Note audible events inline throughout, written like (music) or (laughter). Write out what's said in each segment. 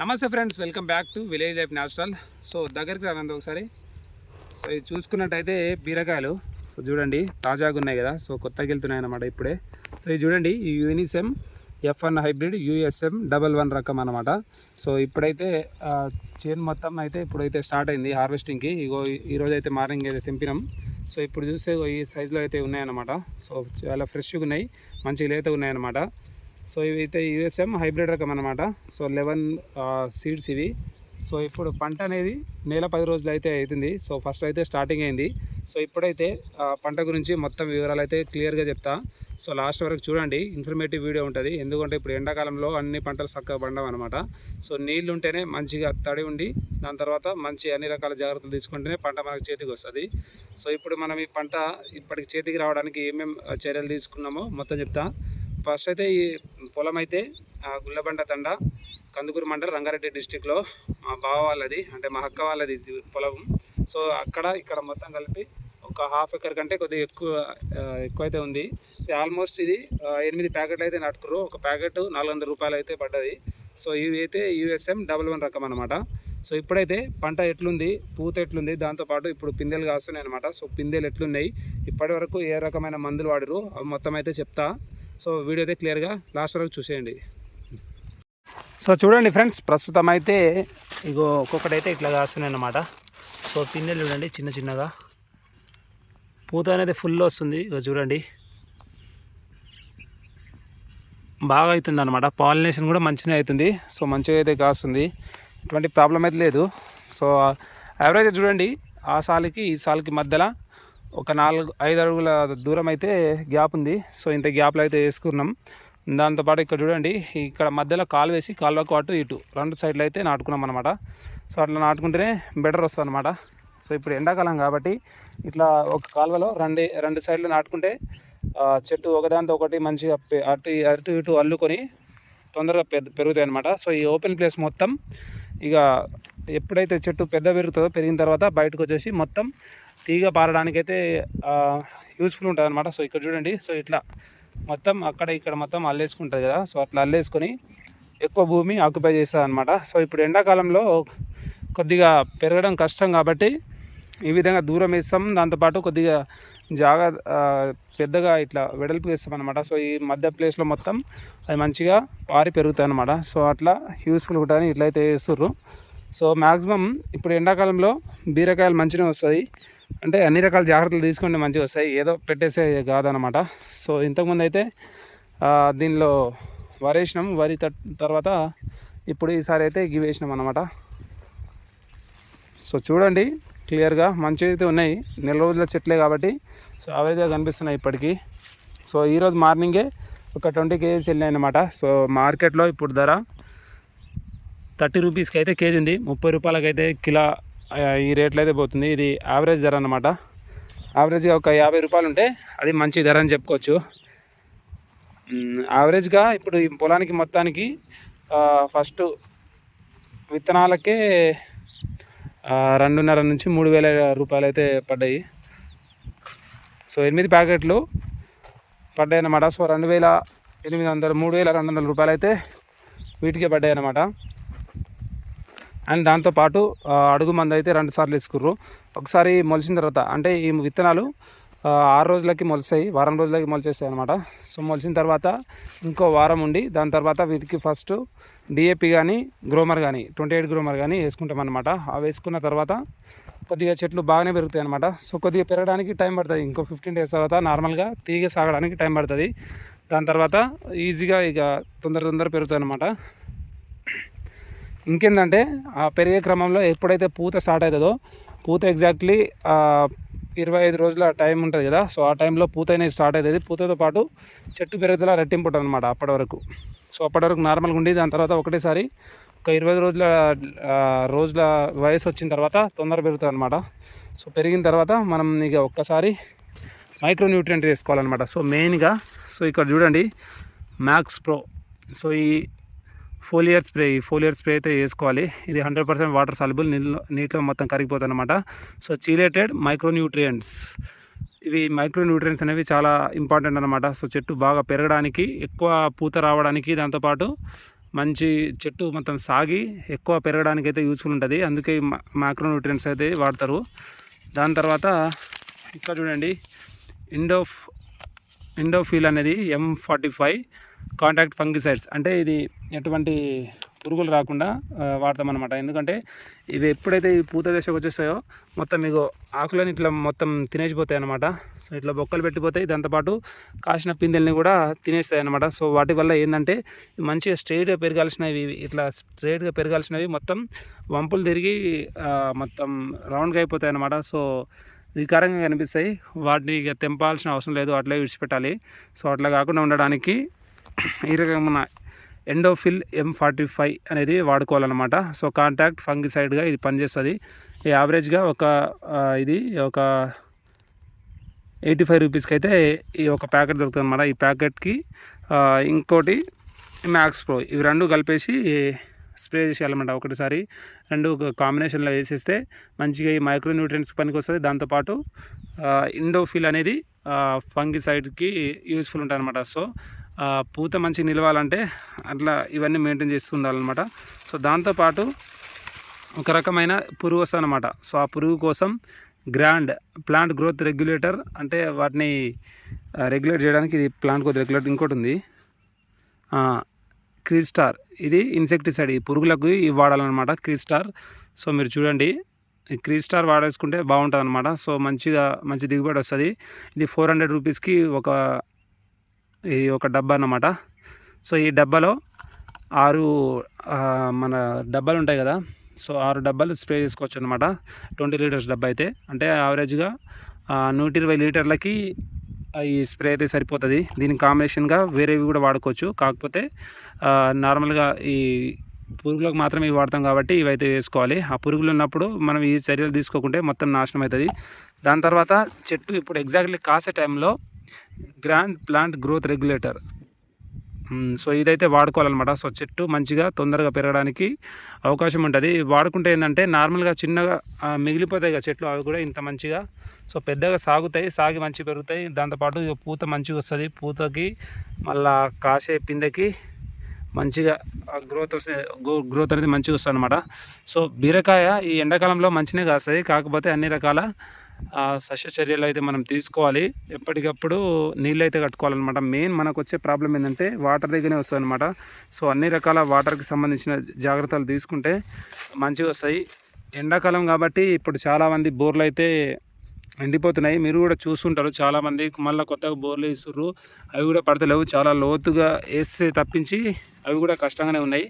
నమస్తే friends welcome back to village life natural. So దగ్గరికి రానంత ఒకసారి. సో ఇది చూసుకున్నట్టయితే బీరకాయలు. సో చూడండి తాజాగా ఉన్నాయి కదా. సో కొత్తగా వెళ్తున్నాయి అన్నమాట ఇప్పుడే. సో ఇది చూడండి ఈ Unisem F one hybrid USM double one రకం అనమాట సో ఇప్పుడైతే చేను మొత్తం అయితే ఇప్పుడైతే స్టార్ట్ అయింది హార్వెస్టింగ్కి. ఇగో ఈరోజు అయితే మార్నింగ్ అయితే తెంపినాం. సో ఇప్పుడు చూస్తే ఈ సైజులో అయితే ఉన్నాయన్నమాట సో చాలా ఫ్రెష్గా ఉన్నాయి. మంచి లేత ఉన్నాయన్నమాట సో ఇవి అయితే యూఎస్ఎం హైబ్రిడ్ రకం అనమాట సో లెవెన్ సీడ్స్ ఇవి. సో ఇప్పుడు పంట అనేది నెల పది రోజులు అయితే అవుతుంది. సో ఫస్ట్ అయితే స్టార్టింగ్ అయింది. సో ఇప్పుడైతే పంట గురించి మొత్తం వివరాలు అయితే క్లియర్గా చెప్తా. సో లాస్ట్ వరకు చూడండి. ఇన్ఫర్మేటివ్ వీడియో ఉంటుంది. ఎందుకంటే ఇప్పుడు ఎండాకాలంలో అన్ని పంటలు చక్కగా పండవు అనమాట సో నీళ్ళు ఉంటేనే మంచిగా తడి ఉండి దాని తర్వాత మంచి అన్ని రకాల జాగ్రత్తలు తీసుకుంటేనే పంట మనకు చేతికి వస్తుంది. సో ఇప్పుడు మనం ఈ పంట ఇప్పటికి చేతికి రావడానికి ఏమేమి చర్యలు తీసుకున్నామో మొత్తం చెప్తా. ఫస్ట్ అయితే ఈ పొలం అయితే గుల్లబండ తండ కందుకూరు మండలం రంగారెడ్డి డిస్టిక్లో మా బావ వాళ్ళది అంటే మా అక్క వాళ్ళది ఇది పొలం సో అక్కడ ఇక్కడ మొత్తం కలిపి ఒక హాఫ్ ఎకర్ కంటే కొద్దిగా ఎక్కువ ఎక్కువ ఎక్కువైతే ఉంది. ఇది ఆల్మోస్ట్ ఇది ఎనిమిది ప్యాకెట్లు అయితే నాటుకురు ఒక ప్యాకెట్ నాలుగు వందల రూపాయలు అయితే పడ్డది. సో ఇవి అయితే యూఎస్ఎం డబల్ వన్ రకం అనమాట సో ఇప్పుడైతే పంట ఎట్లుంది పూత ఎట్లుంది దాంతోపాటు ఇప్పుడు పిందెలు కాస్తున్నాయి అనమాట సో పిందెలు ఎట్లున్నాయి ఇప్పటి వరకు ఏ రకమైన మందులు వాడరు అవి మొత్తం అయితే చెప్తా. సో వీడియో అయితే క్లియర్గా లాస్ట్ వరకు చూసేయండి. సో చూడండి ఫ్రెండ్స్ ప్రస్తుతం అయితే ఇగో ఒక్కొక్కటి అయితే ఇట్లా కాస్తున్నాయి అన్నమాట సో పిన్నెలు చూడండి చిన్న చిన్నగా. పూత అనేది ఫుల్ వస్తుంది. ఇగో చూడండి. బాగా అవుతుంది అనమాట పాలినేషన్ కూడా మంచిగా అవుతుంది. సో మంచిగా అయితే కాస్తుంది. ఎటువంటి ప్రాబ్లం అయితే లేదు. సో యావరేజ్ చూడండి ఆ సాలికి ఈ సాలికి మధ్యలో ఒక నాలుగు ఐదు అడుగుల దూరం అయితే గ్యాప్ ఉంది. సో ఇంత గ్యాప్లో అయితే వేసుకున్నాం. దాంతోపాటు ఇక్కడ చూడండి ఇక్కడ మధ్యలో కాలు వేసి కాలువకు అటు ఇటు రెండు సైడ్లు అయితే నాటుకున్నాం అనమాట సో అట్లా నాటుకుంటేనే బెటర్ వస్తుంది అనమాట సో ఇప్పుడు ఎండాకాలం కాబట్టి ఇట్లా ఒక కాలువలో రెండు రెండు సైడ్లు నాటుకుంటే చెట్టు ఒకదానితో ఒకటి మంచిగా అటు అటు ఇటు అల్లుకొని తొందరగా పెద్ద పెరుగుతాయి అనమాట సో ఈ ఓపెన్ ప్లేస్ మొత్తం ఇక ఎప్పుడైతే చెట్టు పెద్ద పెరుగుతుందో పెరిగిన తర్వాత బయటకు వచ్చేసి మొత్తం తీగ పారడానికైతే యూస్ఫుల్ ఉంటుంది అనమాట సో ఇక్కడ చూడండి. సో ఇట్లా మొత్తం అక్కడ ఇక్కడ మొత్తం అల్లేసుకుంటుంది కదా. సో అట్లా అల్లేసుకొని ఎక్కువ భూమి ఆక్యుపై చేస్తుంది అనమాట సో ఇప్పుడు ఎండాకాలంలో కొద్దిగా పెరగడం కష్టం కాబట్టి ఈ విధంగా దూరం వేస్తాం. దాంతోపాటు కొద్దిగా జాగా పెద్దగా ఇట్లా వెడల్పు వేస్తాం అనమాట సో ఈ మధ్య ప్లేస్లో మొత్తం అది మంచిగా పారి పెరుగుతాయి అనమాట సో అట్లా యూస్ఫుల్ ఉంటుంది ఇట్లయితే వేస్తుర్రు సో మ్యాక్సిమం ఇప్పుడు ఎండాకాలంలో బీరకాయలు మంచిగా వస్తాయి. అంటే అన్ని రకాల జాగ్రత్తలు తీసుకుంటే మంచిగా వస్తాయి. ఏదో పెట్టేసే కాదనమాట సో ఇంతకుముందు అయితే దీనిలో వరి వేసినాం వరి తట్- తర్వాత ఇప్పుడు ఈసారి అయితే గివ్ వేసినాం అనమాట సో చూడండి క్లియర్గా మంచిగా అయితే ఉన్నాయి. నెల రోజుల చెట్లే కాబట్టి సో అవైతే కనిపిస్తున్నాయి ఇప్పటికీ. సో ఈరోజు మార్నింగే ఒక ట్వంటీ కేజీస్ వెళ్ళాయి అనమాట సో మార్కెట్లో ఇప్పుడు ధర థర్టీ రూపీస్కి అయితే కేజీ ఉంది. ముప్పై రూపాయలకి అయితే కిలో ఈ రేట్లో అయితే పోతుంది. ఇది యావరేజ్ ధర అనమాట యావరేజ్గా ఒక యాభై రూపాయలు ఉంటే అది మంచి ధర అని చెప్పుకోవచ్చు. యావరేజ్గా ఇప్పుడు ఈ పొలానికి మొత్తానికి ఫస్ట్ విత్తనాలకే రెండున్నర నుంచి మూడు వేల రూపాయలు అయితే పడ్డాయి. సో ఎనిమిది ప్యాకెట్లు పడ్డాయి అన్నమాట. సో రెండు వేల ఎనిమిది వందలు మూడు వేల రెండు వందల రూపాయలు అయితే వీటికే పడ్డాయి అన్నమాట. అండ్ దాంతోపాటు అడుగు మందు అయితే రెండు సార్లు వేసుకుర్రు. ఒకసారి మొలిచిన తర్వాత అంటే ఈ విత్తనాలు ఆరు రోజులకి మొలిసాయి వారం రోజులకి మొలిచేస్తాయి అనమాట సో మొలిచిన తర్వాత ఇంకో వారం ఉండి దాని తర్వాత వీటికి ఫస్ట్ డిఏపి కానీ గ్రోమర్ కానీ ట్వంటీ ఎయిట్ గ్రోమర్ కానీ వేసుకుంటాం అనమాట అవి వేసుకున్న తర్వాత కొద్దిగా చెట్లు బాగానే పెరుగుతాయి అనమాట సో కొద్దిగా పెరగడానికి టైం పడుతుంది. ఇంకో ఫిఫ్టీన్ డేస్ తర్వాత నార్మల్గా తీగ సాగడానికి టైం పడుతుంది. దాని తర్వాత ఈజీగా ఇక తొందర తొందర పెరుగుతాయి అనమాట ఇంకేందంటే ఆ పెరిగే క్రమంలో ఎప్పుడైతే పూత స్టార్ట్ అవుతుందో పూత ఎగ్జాక్ట్లీ ఇరవై ఐదు రోజుల టైం ఉంటుంది కదా సో ఆ టైంలో పూత అనేది స్టార్ట్ అవుతుంది. పూతతో పాటు చెట్టు పెరుగుదల రెట్టింపు ఉంటుంది అనమాట అప్పటి వరకు. సో అప్పటి వరకు నార్మల్గా ఉండి దాని తర్వాత ఒకటేసారి ఒక ఇరవై ఐదు రోజుల రోజుల వయసు వచ్చిన తర్వాత తొందర పెరుగుతుంది అనమాట సో పెరిగిన తర్వాత మనం ఇక ఒక్కసారి మైక్రో న్యూట్రియంట్ వేసుకోవాలన్నమాట సో మెయిన్గా సో ఇక్కడ చూడండి మ్యాక్స్ ప్రో సో ఈ ఫోలియర్ స్ప్రే ఈ ఫోలియర్ స్ప్రే అయితే వేసుకోవాలి. ఇది హండ్రెడ్ పర్సెంట్ వాటర్ సల్బుల్ నీళ్ళు నీటిలో మొత్తం కరిగిపోతుంది అనమాట సో చీలేటెడ్ మైక్రో న్యూట్రియంట్స్ ఇవి మైక్రో న్యూట్రియన్స్ అనేవి చాలా ఇంపార్టెంట్ అనమాట సో చెట్టు బాగా పెరగడానికి ఎక్కువ పూత రావడానికి దాంతోపాటు మంచి చెట్టు మొత్తం సాగి ఎక్కువ పెరగడానికి అయితే యూస్ఫుల్ ఉంటుంది. అందుకే మైక్రోన్యూట్రియంట్స్ అయితే వాడతారు. దాని తర్వాత ఇక్కడ చూడండి ఇండోఫ్ ఇండోఫీల్ అనేది M forty five. Contact fungicides. అంటే ఇది ఎటువంటి పురుగులు రాకుండా వాడతాం అనమాట ఎందుకంటే ఇవి ఎప్పుడైతే ఈ పూత దశకు వచ్చేస్తాయో మొత్తం మీకు ఆకులని ఇట్లా మొత్తం తినేసిపోతాయి అనమాట సో ఇట్లా బొక్కలు పెట్టిపోతాయి దాంతోపాటు కాసిన పిందెల్ని కూడా తినేస్తాయి అనమాట సో వాటి వల్ల ఏంటంటే మంచిగా స్ట్రైట్గా పెరగాల్సినవి ఇట్లా స్ట్రైట్గా పెరగాల్సినవి మొత్తం వంపులు తిరిగి మొత్తం రౌండ్గా అయిపోతాయి అనమాట సో వికారంగా కనిపిస్తాయి. వాటిని తెంపాల్సిన అవసరం లేదు. అట్లే విడిచిపెట్టాలి. సో అట్లా కాకుండా ఉండడానికి ఈ రకమైన ఎండోఫిల్ ఎం ఫార్టీ ఫైవ్ అనేది వాడుకోవాలన్నమాట. సో కాంటాక్ట్ ఫంగిసైడ్గా ఇది పనిచేస్తుంది. ఈ యావరేజ్గా ఒక ఇది ఒక ఎయిటీ ఫైవ్ రూపీస్కి అయితే ఈ ఒక ప్యాకెట్ దొరుకుతుంది అనమాట ఈ ప్యాకెట్కి ఇంకోటి మ్యాక్స్ ప్రో ఇవి రెండు కలిపేసి స్ప్రే చేసేయాలన్నమాట ఒకటిసారి. రెండు ఒక కాంబినేషన్లో వేసేస్తే మంచిగా ఈ మైక్రో న్యూట్రియన్స్ పనికి వస్తుంది దాంతోపాటు ఇండోఫిల్ అనేది ఫంగిసైడ్కి యూస్ఫుల్ ఉంటుంది అనమాట సో పూత మంచి నిలవాలంటే అట్లా ఇవన్నీ మెయింటైన్ చేస్తూ ఉండాలన్నమాట. సో దాంతోపాటు ఒక రకమైన పురుగు వస్తుంది అనమాట సో ఆ పురుగు కోసం గ్రాండ్ ప్లాంట్ గ్రోత్ రెగ్యులేటర్ అంటే వాటిని రెగ్యులేట్ చేయడానికి ఇది ప్లాంట్ గ్రోత్ రెగ్యులేటర్ ఇంకోటి ఉంది. క్రిస్టార్. ఇది ఇన్సెక్టిసైడ్. ఈ పురుగులకు ఇవి వాడాలన్నమాట క్రిస్టార్. సో మీరు చూడండి. ఈ క్రిస్టార్ వాడేసుకుంటే బాగుంటుంది అనమాట సో మంచిగా మంచి దిగుబడి వస్తుంది. ఇది ఫోర్ హండ్రెడ్ రూపీస్కి ఒక ఈ ఒక డబ్బా అన్నమాట. సో ఈ డబ్బాలో ఆరు మన డబ్బాలు ఉంటాయి కదా. సో ఆరు డబ్బాలు స్ప్రే చేసుకోవచ్చు అనమాట ట్వంటీ లీటర్స్ డబ్బా అయితే. అంటే యావరేజ్గా నూట ఇరవై లీటర్లకి ఈ స్ప్రే అయితే సరిపోతుంది. దీనికి కాంబినేషన్గా వేరేవి కూడా వాడుకోవచ్చు. కాకపోతే నార్మల్గా ఈ పురుగులకు మాత్రమే ఇవి వాడతాం కాబట్టి ఇవైతే వేసుకోవాలి. ఆ పురుగులు ఉన్నప్పుడు మనం ఈ చర్యలు తీసుకోకుంటే మొత్తం నాశనం అవుతుంది దాని తర్వాత చెట్టు ఇప్పుడు ఎగ్జాక్ట్లీ కాసే టైంలో grand plant growth regulator so ఇదైతే వాడుకోవాలన్నమాట. సో చెట్టు మంచిగా తొందరగా పెరగడానికి అవకాశం ఉంటుంది. వాడుకుంటే ఏంటంటే నార్మల్గా చిన్నగా మిగిలిపోతాయి కదా చెట్లు అవి కూడా ఇంత మంచిగా. సో పెద్దగా సాగుతాయి సాగి మంచిగా పెరుగుతాయి. దాంతోపాటు ఇక పూత మంచిగా వస్తుంది. పూతకి మళ్ళా కాసే పిందెకి మంచిగా గ్రోత్ వస్తే గ్రోత్ అనేది మంచిగా వస్తుంది అనమాట సో బీరకాయ ఈ ఎండాకాలంలో మంచిగా కాస్తుంది. కాకపోతే అన్ని రకాల ఆ, సస్య చర్యలు అయితే మనం తీసుకోవాలి. ఎప్పటికప్పుడు నీళ్ళు అయితే కట్టుకోవాలన్నమాట. మెయిన్ మనకు వచ్చే ప్రాబ్లం ఏంటంటే వాటర్ దగ్గరనే వస్తుంది అనమాట సో అన్ని రకాల వాటర్కి సంబంధించిన జాగ్రత్తలు తీసుకుంటే మంచిగా వస్తాయి. ఎండాకాలం కాబట్టి ఇప్పుడు చాలామంది బోర్లు అయితే ఎండిపోతున్నాయి. మీరు కూడా చూస్తుంటారు చాలామంది మళ్ళీ కొత్తగా బోర్లు వేస్తుర్రు అవి కూడా పడతలేవు. చాలా లోతుగా వేస్తే తప్పించి అవి కూడా కష్టంగానే ఉన్నాయి.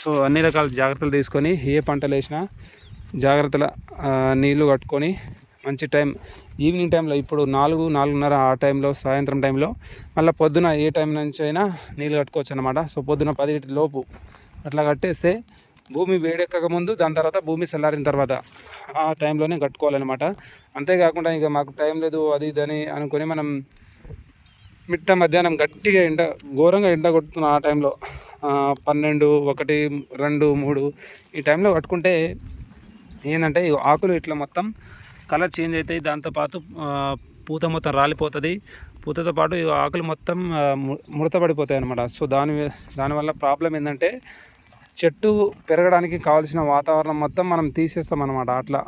సో అన్ని రకాల జాగ్రత్తలు తీసుకొని ఏ పంటలు వేసినా జాగ్రత్తల నీళ్ళు కట్టుకొని మంచి టైం ఈవినింగ్ టైంలో ఇప్పుడు నాలుగు నాలుగున్నర ఆ టైంలో సాయంత్రం టైంలో మళ్ళీ పొద్దున ఏ టైం నుంచి అయినా నీళ్ళు కట్టుకోవచ్చు అనమాట సో పొద్దున పది లోపు అట్లా కట్టేస్తే భూమి వేడెక్కక ముందు దాని తర్వాత భూమి చల్లారిన తర్వాత ఆ టైంలోనే కట్టుకోవాలన్నమాట. అంతేకాకుండా ఇక మాకు టైం లేదు అది ఇది అని అనుకొని మనం మిట్ట మధ్యాహ్నం గట్టిగా ఎండ ఘోరంగా ఎండ కొడుతున్న ఆ టైంలో పన్నెండు ఒకటి రెండు మూడు ఈ టైంలో కట్టుకుంటే ఏంటంటే ఈ ఆకులు ఇట్లా మొత్తం కలర్ చేంజ్ అవుతాయి. దాంతోపాటు పూత మొత్తం రాలిపోతుంది. పూతతో పాటు ఈ ఆకులు మొత్తం ఆ, ము- సో దాని దానివల్ల ప్రాబ్లం ఏంటంటే చెట్టు పెరగడానికి కావాల్సిన వాతావరణం మొత్తం మనం తీసేస్తాం అనమాట అట్లా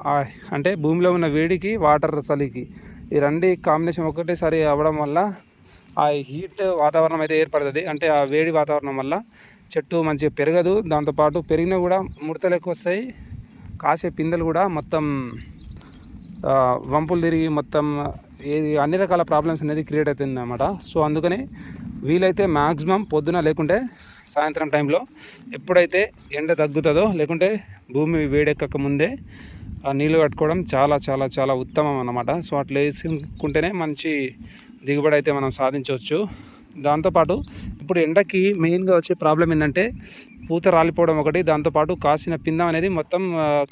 అంటే భూమిలో ఉన్న వేడికి వాటర్ చలికి ఈ రెండు కాంబినేషన్ ఒకటేసారి అవ్వడం వల్ల ఆ హీట్ వాతావరణం అయితే ఏర్పడుతుంది. అంటే ఆ వేడి వాతావరణం వల్ల చెట్టు మంచిగా పెరగదు. దాంతోపాటు పెరిగినా కూడా ముడతలు ఎక్కువ వస్తాయి. కాసే పిందెలు కూడా మొత్తం వంపులు తిరిగి మొత్తం ఏది అన్ని రకాల ప్రాబ్లమ్స్ అనేది క్రియేట్ అవుతుంది అనమాట సో అందుకని వీలైతే మ్యాక్సిమం పొద్దున లేకుంటే సాయంత్రం టైంలో ఎప్పుడైతే ఎండ తగ్గుతుందో లేకుంటే భూమి వేడెక్కక ముందే నీళ్ళు కట్టుకోవడం చాలా చాలా చాలా ఉత్తమం అన్నమాట. సో అట్లా వేసుకుంటేనే మంచి దిగుబడి అయితే మనం సాధించవచ్చు. దాంతోపాటు ఇప్పుడు ఎండకి మెయిన్గా వచ్చే ప్రాబ్లం ఏంటంటే పూత రాలిపోవడం ఒకటి దాంతోపాటు కాసిన పిందం అనేది మొత్తం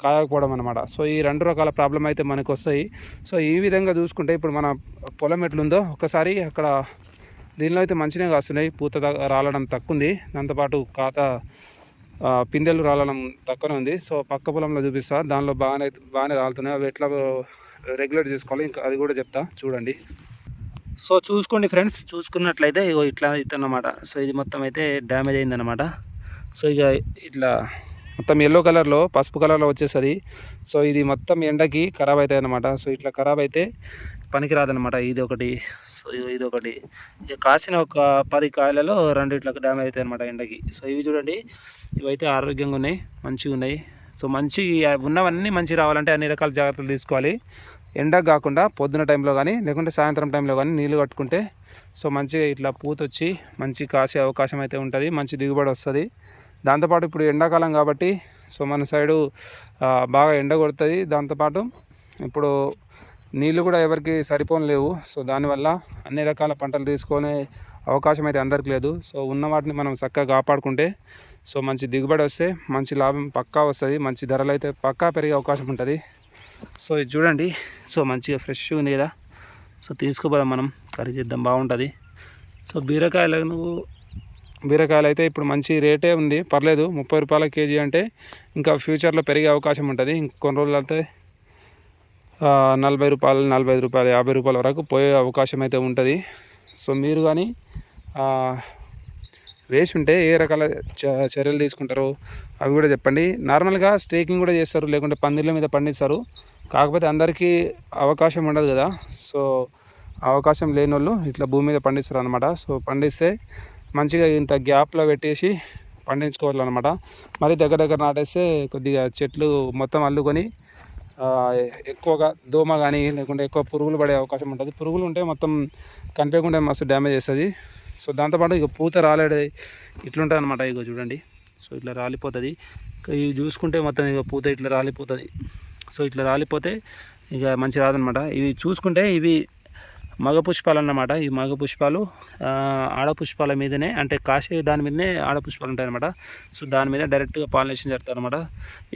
కాయకపోవడం అనమాట సో ఈ రెండు రకాల ప్రాబ్లం అయితే మనకు వస్తాయి సో ఈ విధంగా చూసుకుంటే ఇప్పుడు మన పొలం ఎట్లుందో ఒకసారి అక్కడ దీనిలో అయితే మంచిగా కాస్తున్నాయి. పూత రాలడం తక్కువ ఉంది దాంతోపాటు కాత పిందెలు రాలడం తక్కువనే ఉంది. సో పక్క పొలంలో చూపిస్తా. దానిలో బాగానే బాగానే రాలుతున్నాయి. అవి ఎట్లా రెగ్యులేట్ చేసుకోవాలి? ఇంకా అది కూడా చెప్తా. చూడండి. సో చూసుకోండి ఫ్రెండ్స్. చూసుకున్నట్లయితే ఇగో ఇట్లా అయితే అన్నమాట సో ఇది మొత్తం అయితే డ్యామేజ్ అయిందన్నమాట. సో ఇక ఇట్లా మొత్తం ఎల్లో కలర్లో పసుపు కలర్లో వచ్చేస్తుంది. సో ఇది మొత్తం ఎండకి ఖరాబ్ అవుతాయి అన్నమాట. సో ఇట్లా ఖరాబ్ అయితే పనికిరాదనమాట ఇది ఒకటి సో ఇది ఒకటి. ఇక కాసిన ఒక పది కాయలలో రెండు డ్యామేజ్ అవుతాయి అనమాట ఎండకి. సో ఇవి చూడండి ఇవైతే ఆరోగ్యంగా ఉన్నాయి మంచిగా ఉన్నాయి. సో మంచి ఉన్నవన్నీ మంచి రావాలంటే అన్ని రకాల జాగ్రత్తలు తీసుకోవాలి. ఎండకు కాకుండా పొద్దున టైంలో కానీ లేకుంటే సాయంత్రం టైంలో కానీ నీళ్ళు కట్టుకుంటే సో మంచిగా ఇట్లా పూత వచ్చి మంచి కాసే అవకాశం అయితే ఉంటుంది మంచి దిగుబడి వస్తుంది. దాంతోపాటు ఇప్పుడు ఎండాకాలం కాబట్టి సో మన సైడు బాగా ఎండ కొడుతుంది. దాంతోపాటు ఇప్పుడు నీళ్ళు కూడా ఎవరికి సరిపోని లేవు. సో దానివల్ల అన్ని రకాల పంటలు తీసుకునే అవకాశం అయితే అందరికి లేదు. సో ఉన్న వాటిని మనం చక్కగా కాపాడుకుంటే సో మంచి దిగుబడి వస్తే మంచి లాభం పక్కా వస్తుంది. మంచి ధరలు అయితే పక్కా పెరిగే అవకాశం ఉంటుంది. సో ఇది చూడండి. సో మంచిగా ఫ్రెష్గా ఉంది కదా. సో తీసుకోపోదాం మనం. కర్రీ చేద్దాం. బాగుంటుంది. సో బీరకాయలను బీరకాయలు అయితే ఇప్పుడు మంచి రేటే ఉంది. పర్లేదు. ముప్పై రూపాయల కేజీ అంటే ఇంకా ఫ్యూచర్లో పెరిగే అవకాశం ఉంటుంది. ఇంకొన్ని రోజులు అయితే నలభై రూపాయలు నలభై ఐదు రూపాయలు యాభై రూపాయల వరకు పోయే అవకాశం అయితే ఉంటుంది. సో మీరు కానీ వేసి ఉంటే ఏ రకాల చ- చర్యలు తీసుకుంటారు అవి కూడా చెప్పండి. నార్మల్గా స్టేకింగ్ కూడా చేస్తారు లేకుంటే పందిళ్ళ మీద పండిస్తారు. కాకపోతే అందరికీ అవకాశం ఉండదు కదా. సో అవకాశం లేని వాళ్ళు ఇట్లా భూమి మీద పండిస్తారు అనమాట సో పండిస్తే మంచిగా ఇంత గ్యాప్లో పెట్టేసి పండించుకోవాలన్నమాట. మరి దగ్గర దగ్గర నాటేస్తే కొద్దిగా చెట్లు మొత్తం అల్లుకొని ఎక్కువగా దోమ కానీ లేకుంటే ఎక్కువ పురుగులు పడే అవకాశం ఉంటుంది. పురుగులు ఉంటే మొత్తం కనిపించకుండా మస్తు డ్యామేజ్ చేస్తుంది. సో దాంతోపాటు ఇక పూత రాలేడు ఇట్లుంటుంది అనమాట ఇక చూడండి. సో ఇట్లా రాలిపోతుంది. ఇవి చూసుకుంటే మొత్తం ఇక పూత ఇట్లా రాలిపోతుంది. సో ఇట్లా రాలిపోతే ఇక మంచి రాదనమాట ఇవి చూసుకుంటే ఇవి మగ పుష్పాలు అన్నమాట ఈ మగ పుష్పాలు ఆడపుష్పాల ఆడ పుష్పాల మీదనే అంటే కాసే దాని మీదనే ఆడ పుష్పాలు ఉంటాయి అనమాట సో దాని మీద డైరెక్ట్గా పాలినేషన్ చేస్తారు అనమాట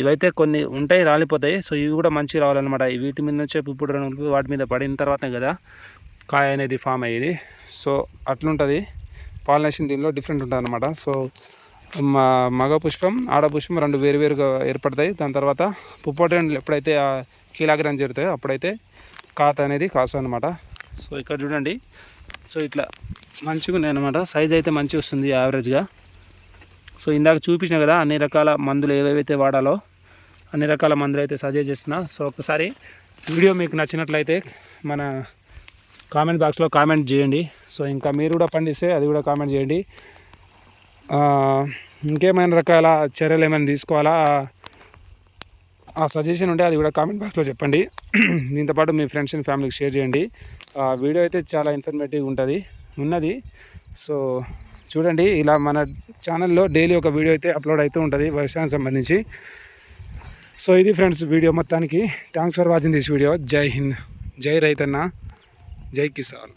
ఇవైతే కొన్ని ఉంటాయి రాలిపోతాయి. సో ఇవి కూడా మంచి రావాలన్నమాట. ఈ వీటి మీద నుంచే పుప్పుడు రంగులు వాటి మీద పడిన తర్వాత కదా కాయ అనేది ఫామ్ అయ్యేది. సో అట్లుంటుంది. పాలినేషన్ దీనిలో డిఫరెంట్ ఉంటుంది అనమాట సో మా మగ పుష్పం ఆడ పుష్పం రెండు వేరు వేరుగా ఏర్పడతాయి. దాని తర్వాత పుప్పటి ఎప్పుడైతే కీలాగ్రం జరుగుతాయో అప్పుడైతే కాత అనేది కాసు అనమాట సో ఇక్కడ చూడండి. సో ఇట్లా మంచిగా ఉన్నాయి అనమాట సైజ్ అయితే మంచిగా వస్తుంది యావరేజ్గా సో ఇందాక చూపించిన కదా అన్ని రకాల మందులు ఏవేవైతే వాడాలో అన్ని రకాల మందులు అయితే సజెస్ట్ చేస్తున్నా. సో ఒకసారి వీడియో మీకు నచ్చినట్లయితే మన కామెంట్ బాక్స్లో కామెంట్ చేయండి. సో ఇంకా మీరు కూడా పండిస్తే అది కూడా కామెంట్ చేయండి. ఇంకేమైనా రకాల చర్యలు ఏమైనా తీసుకోవాలా? ఆ సజెషన్ ఉంటే అది కూడా కామెంట్ బాక్స్లో చెప్పండి. (clears throat) దీంతోపాటు మీ ఫ్రెండ్స్ అండ్ ఫ్యామిలీకి షేర్ చేయండి. వీడియో అయితే చాలా ఇన్ఫర్మేటివ్ ఉంటుంది ఉన్నది. సో చూడండి ఇలా మన ఛానల్లో డైలీ ఒక వీడియో అయితే అప్లోడ్ అవుతూ ఉంటుంది వ్యవసాయానికి సంబంధించి. సో ఇది ఫ్రెండ్స్ వీడియో మొత్తానికి. Thanks for watching this video జై హింద్. జై రైతన్న. జై కిసాన్.